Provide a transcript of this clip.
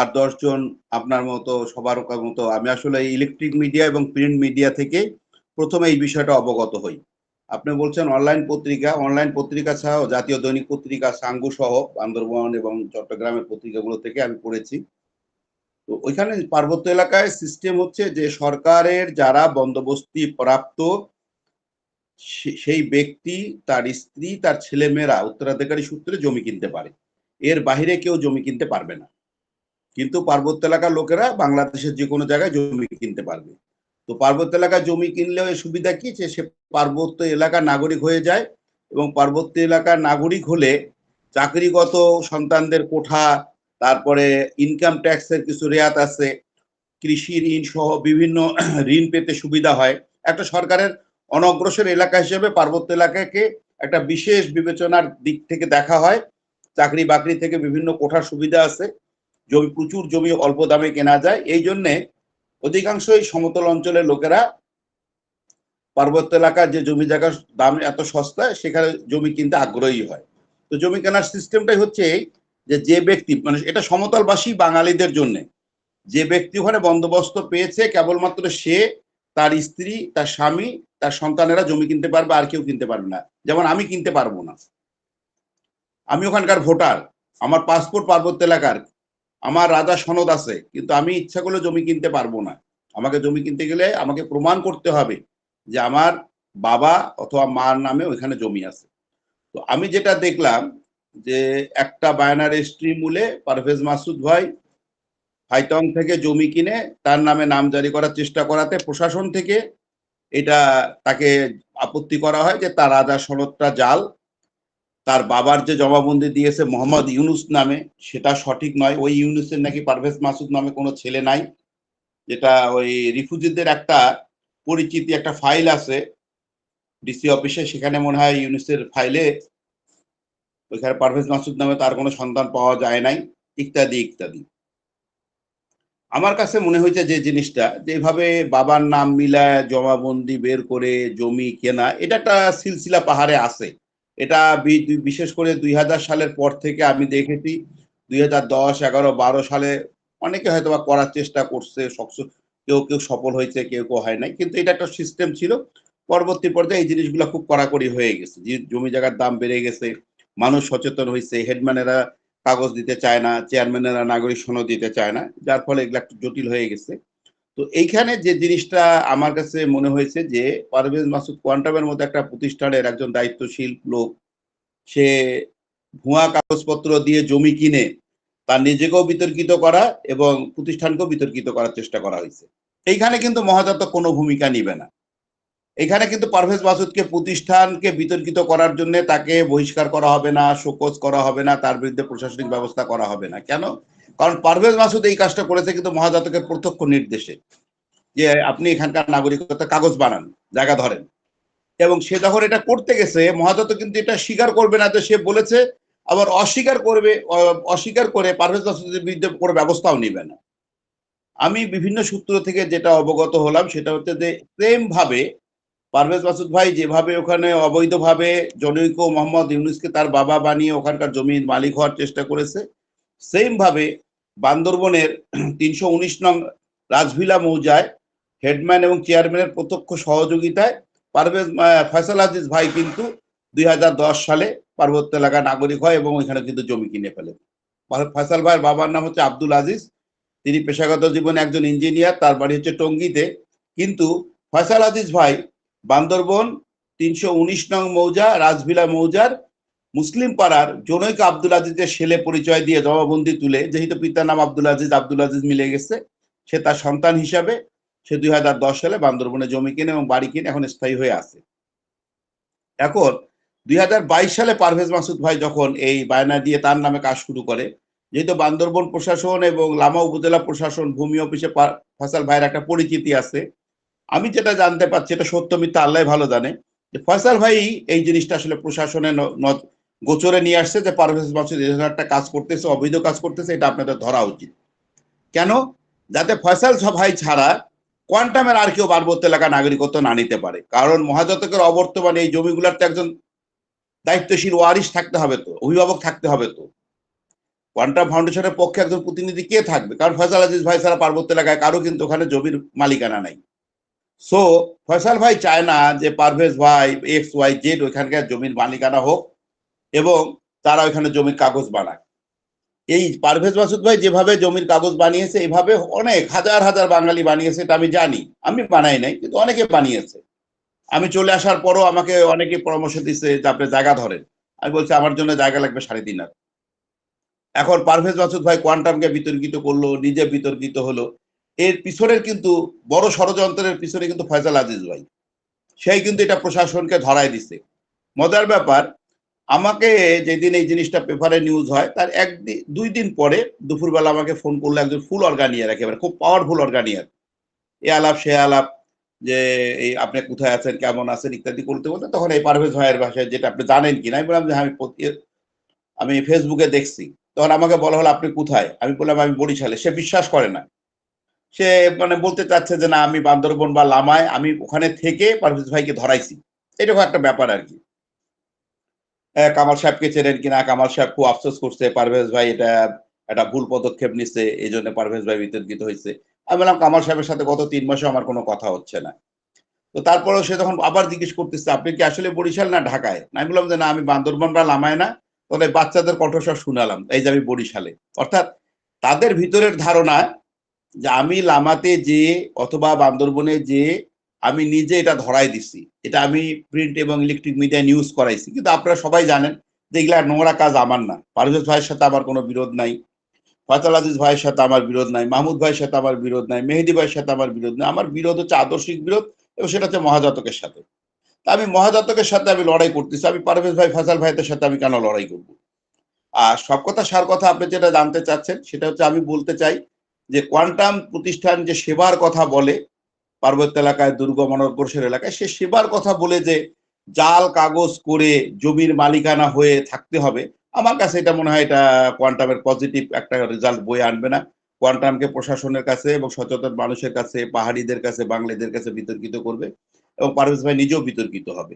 আট দশজন আপনার মতো সবার মতো, আমি আসলে ইলেকট্রিক মিডিয়া এবং প্রিন্ট মিডিয়া থেকে প্রথমে এই বিষয়টা অবগত হই। আপনি বলছেন অনলাইন পত্রিকা অনলাইন পত্রিকা ছাড়াও জাতীয় দৈনিক পত্রিকা, সাঙ্গু সহ বান্দরবন এবং চট্টগ্রামের পত্রিকাগুলো থেকে আমি পড়েছি। তো ওইখানে পার্বত্য এলাকায় সিস্টেম হচ্ছে যে সরকারের যারা বন্দোবস্তি প্রাপ্ত সেই ব্যক্তি, তার স্ত্রী, তার ছেলেমেয়েরা উত্তরাধিকারী সূত্রে জমি কিনতে পারে। এর বাহিরে কেউ জমি কিনতে পারবে না। কিন্তু পার্বত্য এলাকার লোকেরা বাংলাদেশের যে কোনো জায়গায় জমি কিনতে পারবে। তো পার্বত্য এলাকায় জমি কিনলেও সুবিধা কি? যে সে পার্বত্য এলাকার নাগরিক হয়ে যায় এবং পার্বত্য এলাকার নাগরিক হলে চাকরিগত সন্তানদের কোঠা, তারপরে ইনকাম ট্যাক্সের কিছু রেয়াত আছে, কৃষি ঋণ সহ বিভিন্ন ঋণ পেতে সুবিধা হয়। একটা সরকারের অনগ্রসর এলাকা হিসেবে পার্বত্য এলাকাকে একটা বিশেষ বিবেচনার দিক থেকে দেখা হয়। চাকরি বাকরি থেকে বিভিন্ন কোঠার সুবিধা আছে। জমি, প্রচুর জমি অল্প দামে কেনা যায়। এই জন্যে অধিকাংশই সমতল অঞ্চলের লোকেরা পার্বত্য এলাকার যে জমি জায়গার দাম এত সস্তা, সেখানে জমি কিনতে আগ্রহী হয়। তো জমি কেনার সিস্টেমটাই হচ্ছে যে যে ব্যক্তি মানে এটা সমতলবাসী বাঙালিদের জন্য। যে ব্যক্তি ওখানে বন্দোবস্ত পেয়েছে, কেবলমাত্র সে, তার স্ত্রী, তার স্বামী, তার সন্তানেরা জমি কিনতে পারবে, আর কেউ কিনতে পারবে না। যেমন আমি কিনতে পারব না। আমি ওখানকার ভোটার, আমার পাসপোর্ট পার্বত্য এলাকার। আমার রাজা সনদ আছে, কিন্তু আমি ইচ্ছা করলে জমি কিনতে পারব না। আমাকে জমি কিনতে গেলে আমাকে প্রমাণ করতে হবে যে আমার বাবা অথবা মার নামে ওইখানে জমি আছে। তো আমি যেটা দেখলাম যে একটা বায়নার স্ট্রি মূলে পারভেজ মাসুদ ভাই হাইটং থেকে জমি কিনে তার নামে নাম জারি করার চেষ্টা করাতে প্রশাসন থেকে এটা তাকে আপত্তি করা হয় যে তার রাজা সনদটা জাল তার বাবার যে জবাবন্দি দিয়েছে মোহাম্মদ ইউনুস নামে, সেটা সঠিক নয়। ওই ইউনুসের নাকি পারভেজ মাসুদ নামে কোনো ছেলে নাই, যেটা ওই রিফিউজিদের একটা পরিচিতি, একটা ফাইল আছে ডিসি অফিসে, সেখানে মনে হয় ইউনুসের ফাইলে ওইখানে পারভেজ মাসুদ নামে তার কোনো সন্তান পাওয়া যায় নাই, ইত্যাদি ইত্যাদি। আমার কাছে মনে হয়েছে যে জিনিসটা, যে যেভাবে বাবার নাম মিলায় জমাবন্দি বের করে জমি কেনা, এটা একটা সিলসিলা পাহাড়ে আছে। এটা বিশেষ করে দুই হাজার সালের পর থেকে আমি দেখেছি দুই হাজার দশ, এগারো, বারো সালে অনেকে হয়তো বা করার চেষ্টা করছে কেউ কেউ সফল হয়েছে, কেউ কেউ হয় নাই। কিন্তু এটা একটা সিস্টেম ছিল। পরবর্তী পর্যায়ে এই জিনিসগুলো খুব কড়াকড়ি হয়ে গেছে। জমি জায়গার দাম বেড়ে গেছে, মানুষ সচেতন হয়েছে, হেডম্যানেরা কাগজ দিতে চায় না, চেয়ারম্যানেরা নাগরিক সনদ দিতে চায় না, যার ফলে এগুলো একটু জটিল হয়ে গেছে। তো এইখানে যে জিনিসটা আমার কাছে মনে হয়েছে যে পারভেজ মাসুদ কোয়ান্টামের মধ্যে একটা প্রতিষ্ঠানের একজন দায়িত্বশীল লোক, সে ভুয়া কাগজপত্র দিয়ে জমি কিনে তার নিজেকেও বিতর্কিত করা এবং প্রতিষ্ঠানকেও বিতর্কিত করার চেষ্টা করা হয়েছে। এইখানে কিন্তু মহাজাত কোনো ভূমিকা নিবে না। এখানে কিন্তু পারভেজ মাসুদকে প্রতিষ্ঠানকে বিতর্কিত করার জন্য তাকে বহিষ্কার করা হবে না, শোকজ করা হবে না, তার বিরুদ্ধে প্রশাসনিক ব্যবস্থা করা হবে না। কেন? কারণ পারভেজ মাসুদ এই কাজটা করেছে কিন্তু মহাজাতকের প্রত্যক্ষ নির্দেশে যে আপনি এখানকার নাগরিকতা কাগজ বানান, জায়গা ধরেন। এবং সে যখন এটা করতে গেছে মহাজাত কিন্তু এটা স্বীকার করবে না তো সে বলেছে, আবার অস্বীকার করবে অস্বীকার করে পারভেজ মাসুদের বিরুদ্ধে কোনো ব্যবস্থাও নেবে না। আমি বিভিন্ন সূত্র থেকে যেটা অবগত হলাম, সেটা হচ্ছে যে সেম ভাবে পারভেজ মাসুদ ভাই যেভাবে ওখানে অবৈধভাবে জনৈক মোহাম্মদ ইউনুসকে তার বাবা বানিয়ে ওখানকার জমির মালিক হওয়ার চেষ্টা করেছে সেম ভাবে বান্দরবনের তিনশো উনিশ নং রাজভিলা মৌজায় হেডম্যান এবং চেয়ারম্যানের প্রত্যক্ষ সহযোগিতায় পারভেজ ফয়সাল আজিজ ভাই কিন্তু দুই হাজার দশ সালে পার্বত্য এলাকার নাগরিক হয় এবং ওইখানে কিন্তু জমি কিনে ফেলে ফয়সাল ভাইয়ের বাবার নাম হচ্ছে আব্দুল আজিজ। তিনি পেশাগত জীবনে একজন ইঞ্জিনিয়ার, তার বাড়ি হচ্ছে টঙ্গিতে। কিন্তু ফয়সাল আজিজ ভাই বান্দরবন তিনশো উনিশ নং মৌজা, রাজভিলা মৌজার মুসলিম পাড়ার জনৈক আব্দুল আজিজের ছেলে পরিচয় দিয়ে জবাবন্দি তুলে যেহেতু পিতার নাম আব্দুল আজিজ আব্দুল আজিজ মিলে গেছে, সে তার সন্তান হিসাবে সে দুই হাজার দশ সালে বান্দরবনে জমি কিনে এবং বাড়ি কিনে এখন স্থায়ী হয়ে আছে। এখন দুই হাজার বাইশ সালে পারভেজ মাসুদ ভাই যখন এই বায়না দিয়ে তার নামে কাজ শুরু করে, যেহেতু বান্দরবন প্রশাসন এবং লামা উপজেলা প্রশাসন ভূমি অফিসে ফসল ভাইয়ের একটা পরিচিতি আছে, আমি যেটা জানতে পারছি, এটা সত্য আল্লাহ ভালো জানে, যে ফয়সাল ভাই এই জিনিসটা আসলে প্রশাসনে গোচরে নিয়ে আসছে যে পারভেজ মাসুদ একটা কাজ করতেছে, অবৈধ কাজ করতেছে, এটা আপনাদের ধরা উচিত। কেন? যাতে ফয়সাল ভাই ছাড়া কোয়ান্টামের আর কেউ পার্বত্য এলাকা নাগরিকত্ব না নিতে পারে। কারণ মহাজাতকের অবর্তমানে এই জমিগুলার তো একজন দায়িত্বশীল ওয়ারিশ থাকতে হবে তো, অভিভাবক থাকতে হবে তো। কোয়ান্টাম ফাউন্ডেশনের পক্ষে একজন প্রতিনিধি কে থাকবে? কারণ ফয়সাল আজিজ ভাই ছাড়া পার্বত্য এলাকায় কারও কিন্তু ওখানে জমির মালিকানা নাই। সো ফয়সাল ভাই চায় না যে পারভেজ ভাই এক্স ওয়াই জেড ওইখানকার জমির মালিকানা হোক। এবং তারা ওইখানে জমির কাগজ বানায়। এই পারভেজ মাসুদ ভাই যেভাবে জমির কাগজ বানিয়েছে, এইভাবে অনেক, হাজার হাজার বাঙালি বানিয়েছে, এটা আমি জানি। আমি বানাই নাই, কিন্তু অনেকে বানিয়েছে। আমি চলে আসার পরও আমাকে অনেকে পরামর্শ দিচ্ছে যে আপনি জায়গা ধরেন। আমি বলছি, আমার জন্য জায়গা লাগবে সাড়ে তিন হাজার। এখন পারভেজ মাসুদ ভাই কোয়ান্টামকে বিতর্কিত করল, নিজে বিতর্কিত হলো। এর পিছনের কিন্তু বড় ষড়যন্ত্রের পিছনে কিন্তু ফয়সাল আজিজ ভাই। সেই কিন্তু এটা প্রশাসনকে ধরায় দিছে। মজার ব্যাপার আমাকে যেদিন এই জিনিসটা পেপারে নিউজ হয়, তার এক দুই দিন পরে দুপুরবেলা আমাকে ফোন করল একজন ফুল অর্গানিয়ার একেবারে, খুব পাওয়ারফুল অর্গানিয়ার এ আলাপ, সে আলাপ, যে এই আপনি কোথায় আছেন, কেমন আছেন, ইত্যাদি করতে বলতে তখন এই পারভেজ ভাইয়ের ভাষায় যেটা আপনি জানেন কি না আমি বললাম যে আমি প্রতি- আমি ফেসবুকে দেখছি। তখন আমাকে বলা হলো, আপনি কোথায়? আমি বললাম, আমি বরিশালে। সে বিশ্বাস করে না। সে মানে বলতে চাচ্ছে যে, না, আমি বান্দরবন বা লামায়, আমি ওখানে থেকে পারভেজ ভাইকে ধরাইছি। এরকম একটা ব্যাপার আর কি। কামাল সাহেবকে চেনেন কিনা? কামাল সাহেব খুব আফসোস করছে, পারভেজ ভাই এটা একটা ভুল পদক্ষেপ নিচ্ছে, এই জন্য পারভেজ ভাই বিতর্কিত হয়েছে। আমি বললাম, কামাল সাহেবের সাথে গত তিন মাসে আমার কোনো কথা হচ্ছে না। তো তারপরেও সে তখন আবার জিজ্ঞেস করতেছে, আপনি কি আসলে বরিশাল না ঢাকায়? না আমি বললাম যে, না, আমি বান্দরবান বা লামায় না, তবে বাচ্চাদের কণ্ঠস্বর শুনালাম, এই যে আমি বরিশালে। অর্থাৎ তাদের ভিতরের ধারণা যে আমি লামাতে যে অথবা বান্দরবনে যে আমি নিজে এটা ধরাই দিছি। এটা আমি প্রিন্ট এবং ইলেকট্রিক মিডিয়া নিউজ করাইছি। কিন্তু আপনারা সবাই জানেন যে এগুলা নোংরা কাজ আমার না। পারভেজ ভাইয়ের সাথে আমার কোনো বিরোধ নাই। ফয়সাল আজিজ ভাইয়ের সাথে আমার বিরোধ নাই। মাহমুদ ভাইয়ের সাথে আমার বিরোধ নাই। মেহেদি ভাইয়ের সাথে আমার বিরোধ নাই। আমার বিরোধ হচ্ছে আদর্শিক বিরোধ এবং সেটা হচ্ছে মহাজাতকের সাথে। তা আমি মহাজাতকের সাথে আমি লড়াই করতেছি। আমি পারভেজ ভাই, ফয়সাল ভাইদের সাথে আমি কেন লড়াই করব? আর সব কথা, সার কথা আপনি যেটা জানতে চাচ্ছেন, সেটা হচ্ছে আমি বলতে চাই যে কোয়ান্টাম প্রতিষ্ঠান যে সেবার কথা বলে পার্বত্য এলাকায় দুর্গম অনগ্রসর এলাকায়, সে সেবার কথা বলে যে, জাল, কাগজ করে জমির মালিকানা হয়ে থাকতে হবে। আমার কাছে এটা মনে হয় এটা কোয়ান্টামের পজিটিভ একটা রেজাল্ট বয়ে আনবে না। কোয়ান্টামকে প্রশাসনের কাছে এবং সচেতন মানুষের কাছে, পাহাড়িদের কাছে, বাঙালিদের কাছে বিতর্কিত করবে এবং পারভেজ ভাই নিজেও বিতর্কিত হবে।